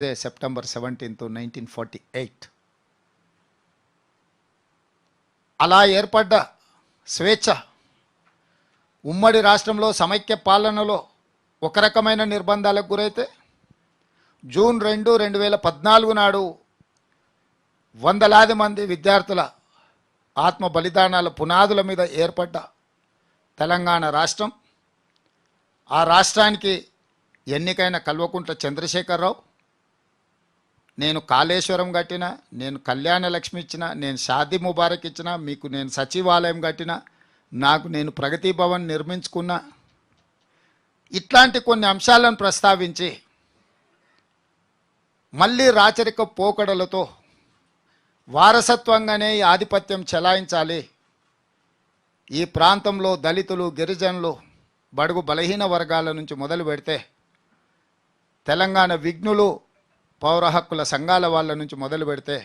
అదే September seventeenth nineteen forty eight. అలా ఏర్పడ్డ స్వేచ్ఛ ఉమ్మడి రాష్ట్రంలో సమైక్య పాలనలో ఒక రకమైన నిర్బంధాలకు గురైతే జూన్ రెండు రెండు వేల పద్నాలుగు నాడు వందలాది మంది విద్యార్థుల ఆత్మ బలిదానాల పునాదుల మీద ఏర్పడ్డ తెలంగాణ రాష్ట్రం. ఆ రాష్ట్రానికి ఎన్నికైన కల్వకుంట్ల చంద్రశేఖరరావు నేను కాళేశ్వరం కట్టిన నేను కళ్యాణ లక్ష్మి ఇచ్చిన నేను షాదీ ముబారక్ ఇచ్చిన మీకు నేను సచివాలయం కట్టిన నాకు నేను ప్రగతి భవన్ నిర్మించుకున్నా. ఇట్లాంటి కొన్ని అంశాలను ప్రస్తావించి మళ్ళీ రాచరిక పోకడలతో వారసత్వంగానే ఈ ఆధిపత్యం చెలాయించాలి. ఈ ప్రాంతంలో దళితులు గిరిజనులు బడుగు బలహీన వర్గాల నుంచి మొదలు పెడితే తెలంగాణ విఘ్నులు పౌర హక్కుల సంఘాల వాళ్ళ నుంచి మొదలు పెడితే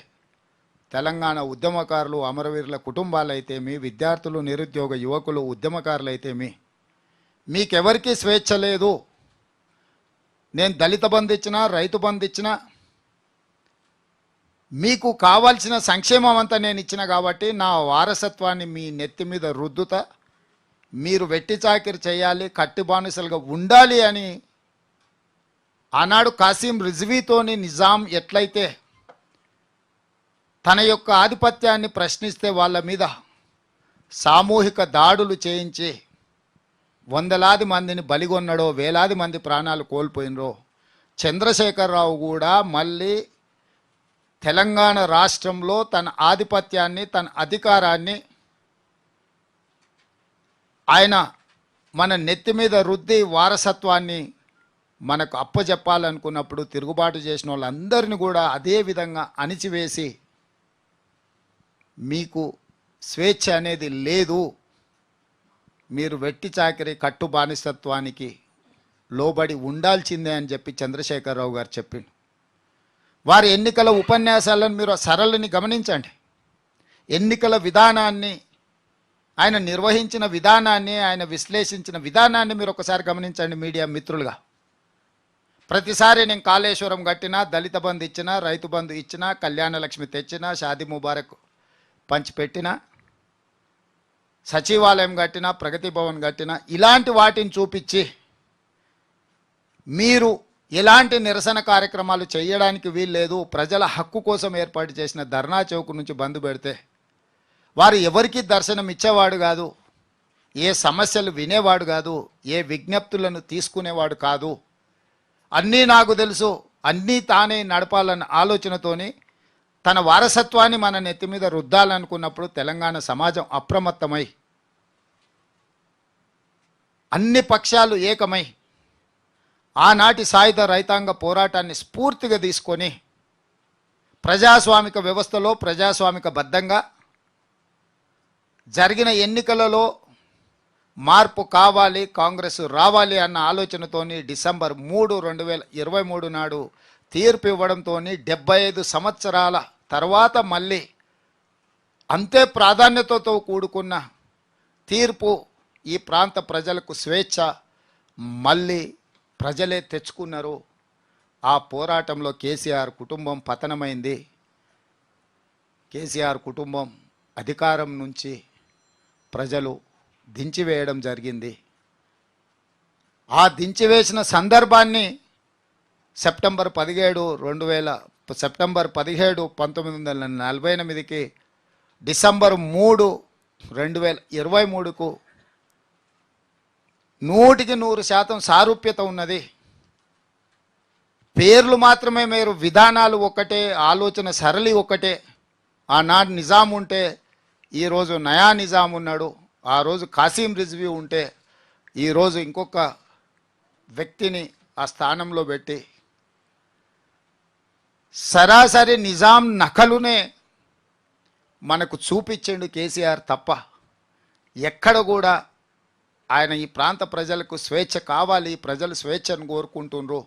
తెలంగాణ ఉద్యమకారులు అమరవీరుల కుటుంబాలైతేమి విద్యార్థులు నిరుద్యోగ యువకులు ఉద్యమకారులైతేమి మీకెవరికి స్వేచ్ఛ లేదు. నేను దళిత బంధు ఇచ్చినా రైతు బంధు ఇచ్చినా మీకు కావాల్సిన సంక్షేమం అంతా నేను ఇచ్చిన కాబట్టి నా వారసత్వాన్ని మీ నెత్తి మీద రుద్దుతా. మీరు వెట్టి చాకిరి చేయాలి కట్టి బానిసలుగా ఉండాలి అని ఆనాడు కాసిం రిజ్వీతోని నిజాం ఎట్లయితే తన యొక్క ఆధిపత్యాన్ని ప్రశ్నిస్తే వాళ్ళ మీద సామూహిక దాడులు చేయించి వందలాది మందిని బలిగొన్నడో వేలాది మంది ప్రాణాలు కోల్పోయినరో చంద్రశేఖరరావు కూడా మళ్ళీ తెలంగాణ రాష్ట్రంలో తన ఆధిపత్యాన్ని తన అధికారాన్ని ఆయన మన నెత్తి మీద రుద్ది వారసత్వాన్ని మనకు అప్పచెప్పాలనుకున్నప్పుడు తిరుగుబాటు చేసిన వాళ్ళందరినీ కూడా అదే విధంగా అణిచివేసి మీకు స్వేచ్ఛ అనేది లేదు. మీరు వెట్టి చాకరి కట్టు బానిసత్వానికి లోబడి ఉండాల్సిందే అని చెప్పి చంద్రశేఖరరావు గారు చెప్పిండు. వారి ఎన్నికల ఉపన్యాసాలను మీరు సరళిని గమనించండి. ఎన్నికల విధానాన్ని ఆయన నిర్వహించిన విధానాన్ని ఆయన విశ్లేషించిన విధానాన్ని మీరు ఒకసారి గమనించండి మీడియా మిత్రులుగా. ప్రతిసారి నేను కాళేశ్వరం కట్టినా దళిత బంధు ఇచ్చినా రైతు బంధు ఇచ్చినా కళ్యాణ లక్ష్మి తెచ్చినా షాది ముబారక్ పంచిపెట్టినా సచివాలయం కట్టినా ప్రగతి భవన్ కట్టినా ఇలాంటి వాటిని చూపించి మీరు ఎలాంటి నిరసన కార్యక్రమాలు చేయడానికి వీల్లేదు ప్రజల హక్కు కోసం ఏర్పాటు చేసిన ధర్నా చౌక్ నుంచి బంద్ పెడితే వారు ఎవరికి దర్శనం ఇచ్చేవాడు కాదు ఏ సమస్యలు వినేవాడు కాదు ఏ విజ్ఞప్తులను తీసుకునేవాడు కాదు. అన్నీ నాకు తెలుసు. అన్నీ తానే నడపాలన్న ఆలోచనతోని తన వారసత్వాన్ని మన నెత్తి మీద రుద్దాలనుకున్నప్పుడు తెలంగాణ సమాజం అప్రమత్తమై అన్ని పక్షాలు ఏకమై ఆనాటి సాయుధ రైతాంగ పోరాటాన్ని స్ఫూర్తిగా తీసుకొని ప్రజాస్వామిక వ్యవస్థలో ప్రజాస్వామిక బద్ధంగా జరిగిన ఎన్నికలలో మార్పు కావాలి కాంగ్రెస్ రావాలి అన్న ఆలోచనతోని డిసెంబర్ మూడు రెండు వేల ఇరవై మూడు నాడు తీర్పు ఇవ్వడంతో డెబ్బై ఐదు సంవత్సరాల తర్వాత మళ్ళీ అంతే ప్రాధాన్యతతో కూడుకున్న తీర్పు ఈ ప్రాంత ప్రజలకు స్వేచ్ఛ. మళ్ళీ ప్రజలే తెచ్చుకున్నారు. ఆ పోరాటంలో కేసీఆర్ కుటుంబం పతనమైంది. కేసీఆర్ కుటుంబం అధికారం నుంచి ప్రజలు దించివేయడం జరిగింది. ఆ దించివేసిన సందర్భాన్ని సెప్టెంబర్ పదిహేడు రెండు వేల సెప్టెంబర్ పదిహేడు పంతొమ్మిది వందల నలభై ఎనిమిదికి డిసెంబర్ మూడు రెండు వేల ఇరవై మూడుకు నూటికి నూరు శాతం సారూప్యత ఉన్నది. పేర్లు మాత్రమే మీరు విధానాలు ఒకటే ఆలోచన సరళి ఒకటే. ఆనాడు నిజాం ఉంటే ఈరోజు నయా నిజాం ఉన్నాడు ఆ రోజు కాసీం రిజ్వీ ఉంటే ఈరోజు ఇంకొక వ్యక్తిని ఆ స్థానంలో పెట్టి సరాసరి నిజాం నకలునే మనకు చూపించండు కేసీఆర్ తప్ప ఎక్కడ కూడా ఆయన ఈ ప్రాంత ప్రజలకు స్వేచ్ఛ కావాలి ప్రజలు స్వేచ్ఛను కోరుకుంటుండ్రు.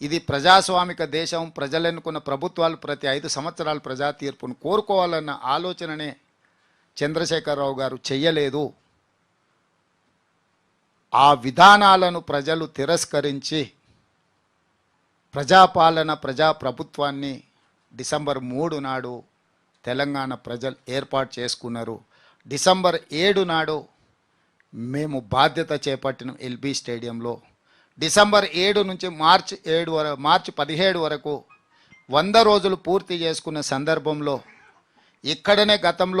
ఇది ప్రజాస్వామిక దేశం ప్రజలు ఎన్నుకున్న ప్రభుత్వాలు ప్రతి ఐదు సంవత్సరాలు ప్రజా తీర్పును కోరుకోవాలన్న ఆలోచననే చంద్రశేఖరరావు గారు చెయ్యలేదు. ఆ విధానాలను ప్రజలు తిరస్కరించి ప్రజాపాలన ప్రజాప్రభుత్వాన్ని డిసెంబర్ మూడు నాడు తెలంగాణ ప్రజలు ఏర్పాటు చేసుకున్నారు. డిసెంబర్ ఏడు నాడు మేము బాధ్యత చేపట్టిన ఎల్బీ స్టేడియంలో. డిసెంబర్ ఏడు నుంచి మార్చి ఏడు వరకు మార్చి పదిహేడు వరకు వంద రోజులు పూర్తి చేసుకున్న సందర్భంలో ఇక్కడనే గతంలో